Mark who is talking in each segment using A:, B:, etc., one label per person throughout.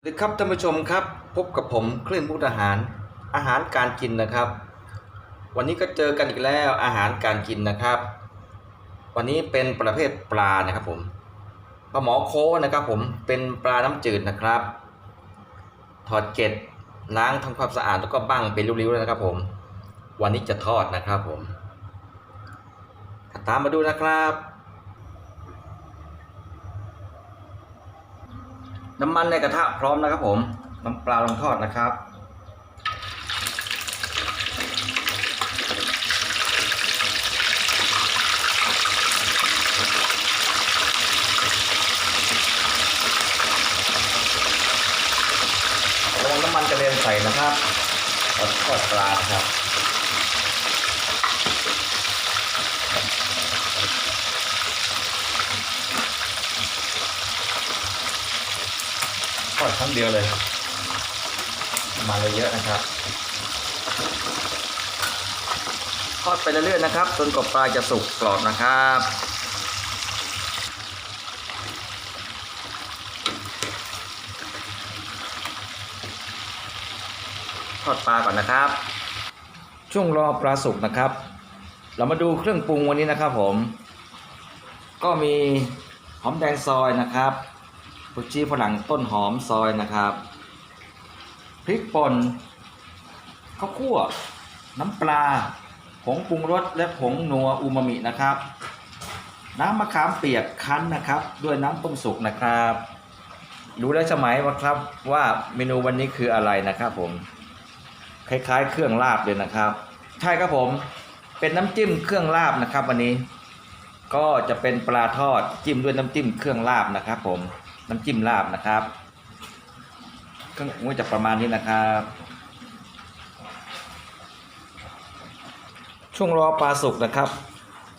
A: สวัสดีครับท่านผู้ชมครับ พบกับผมคลื่นมุกอาหารอาหารการกินนะครับ วันนี้ก็เจอกันอีกแล้วอาหารการกินนะครับ วันนี้เป็นประเภทปลานะครับผมปลาหมอโคนะครับผมเป็นปลาน้ำจืดนะครับ ถอดเกล็ดล้างทำความสะอาดแล้วก็บั้งเป็นริ้วๆเลยนะครับผม วันนี้จะทอดนะครับผมตามมาดูนะครับ น้ำมันในกระทะพร้อมนะครับผม น้ำปลาลงทอดนะครับ ระวังน้ำมันกระเด็นใส่นะครับทอดทอดปลาครับ ทอดครั้งเดียวเลยมาเลยเยอะนะครับทอดไปเรื่อยๆนะครับจนกว่าปลาจะสุกกรอบนะครับทอดปลาก่อนนะครับ ช่วงรอปลาสุกนะครับ เรามาดูเครื่องปรุงวันนี้นะครับผม ก็มีหอมแดงซอยนะครับ กชีฝรั่งต้นหอมซอยนะครับ พริกป่นข้าวคั่ว น้ำปลา ผงปรุงรสและผงนัวอูมามินะครับ น้ำมะขามเปียกคั้นนะครับ ด้วยน้ำต้มสุกนะครับ รู้แล้วใช่ไหมว่าครับว่าเมนูวันนี้คืออะไรนะครับผม คล้ายๆ เครื่องลาบเลยนะครับ ใช่ครับผมเป็นน้ำจิ้มเครื่องลาบนะครับ วันนี้ ก็จะเป็นปลาทอดจิ้มด้วยน้ำจิ้มเครื่องลาบนะครับผม น้ำจิ้มลาบนะครับเครื่องปรุงก็จะประมาณนี้นะครับ ช่วงรอปลาสุกนะครับ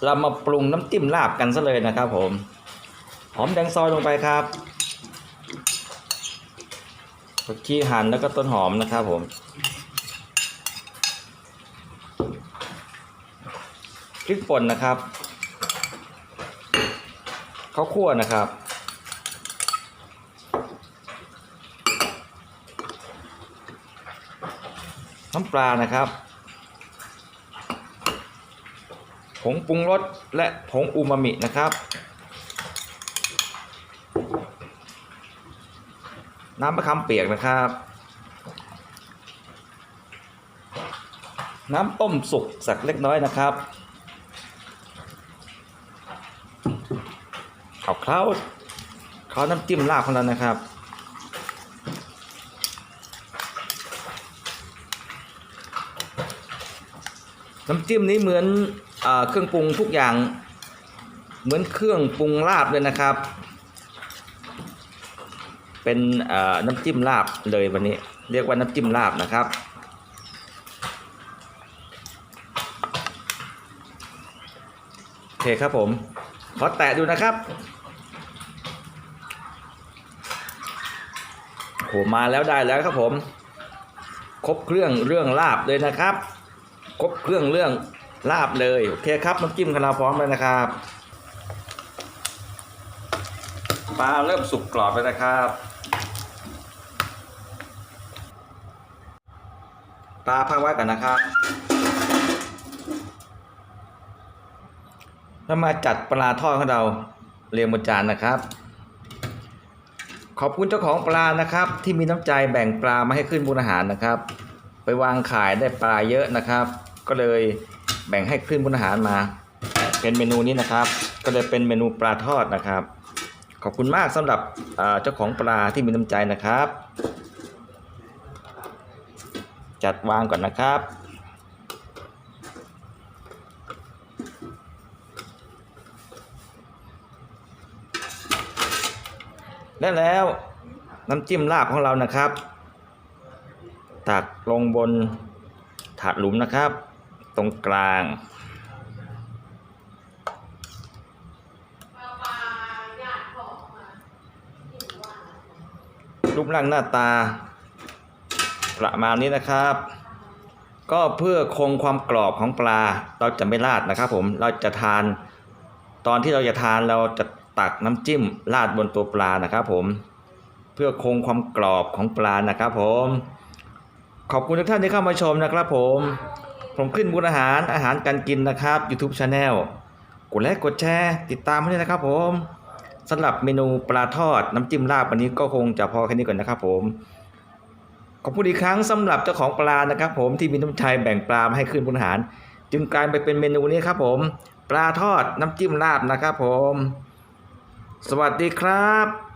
A: เรามาปรุงน้ำจิ้มลาบกันซะเลยนะครับ ผมหอมแดงซอยลงไปครับผักชีหั่นแล้วก็ต้นหอมนะครับ ผมพริกป่นนะครับข้าวคั่วนะครับ น้ำปลานะครับ ผงปรุงรสและผงอูมามินะครับ น้ำมะขามเปียกนะครับ น้ำต้มสุกสักเล็กน้อยนะครับเอาเคล้าเคล้าน้ำจิ้มลาบของเรานะครับ น้ำจิ้มนี้เหมือนอเครื่องปรุงทุกอย่าง เหมือนเครื่องปรุงลาบเลยนะครับ เป็นน้ำจิ้มลาบเลยวันนี้ เรียกว่าน้ำจิ้มลาบนะครับโอเคครับผม ขอแตะดูนะครับโหมาแล้วได้แล้วครับผม ครบเครื่องเรื่องลาบเลยนะครับ ครบเครื่องเรื่องลาบเลย โอเคครับน้ำจิ้มของเราพร้อมแล้วนะครับปลาเริ่มสุกกรอบแล้วนะครับ ปลาพักไว้กันนะครับแล้วมาจัดปลาทอดของเราเรียงบนจานนะครับ ขอบคุณเจ้าของปลานะครับ ที่มีน้ำใจแบ่งปลามาให้ขึ้นบุญอาหารนะครับ ไปวางขายได้ปลาเยอะนะครับ ก็เลยแบ่งให้ขึ้นบุญอาหารมา เป็นเมนูนี้นะครับ ก็เลยเป็นเมนูปลาทอดนะครับ ขอบคุณมากสำหรับเจ้าของปลาที่มีน้ำใจนะครับ จัดวางก่อนนะครับและแล้วน้ำจิ้มลาบของเรานะครับ ตักลงบนถาดหลุมนะครับ ตรงกลาง รูปร่างหน้าตา ประมาณนี้นะครับ ก็เพื่อคงความกรอบของปลาเราจะไม่ราดนะครับผมเราจะทาน ตอนที่เราจะทานเราจะตักน้ำจิ้มราดบนตัวปลานะครับผมเพื่อคงความกรอบของปลานะครับผมขอบคุณทุกท่านที่เข้ามาชมนะครับผม ผมขึ้นบุญอาหารอาหารการกินนะครับ YouTube Channel กดไลค์กดแชร์ ติดตามให้ด้วยนะครับผมสำหรับเมนูปลาทอดน้ำจิ้มลาบวันนี้ก็คงจะพอแค่นี้ก่อนนะครับผมขอบคุณอีกครั้งสำหรับเจ้าของปลานะครับผมที่มีน้ำใจแบ่งปลามาให้ขึ้นบุญอาหาร จึงกลายไปเป็นเมนูนี้ครับผม ปลาทอดน้ำจิ้มลาบนะครับผม สวัสดีครับ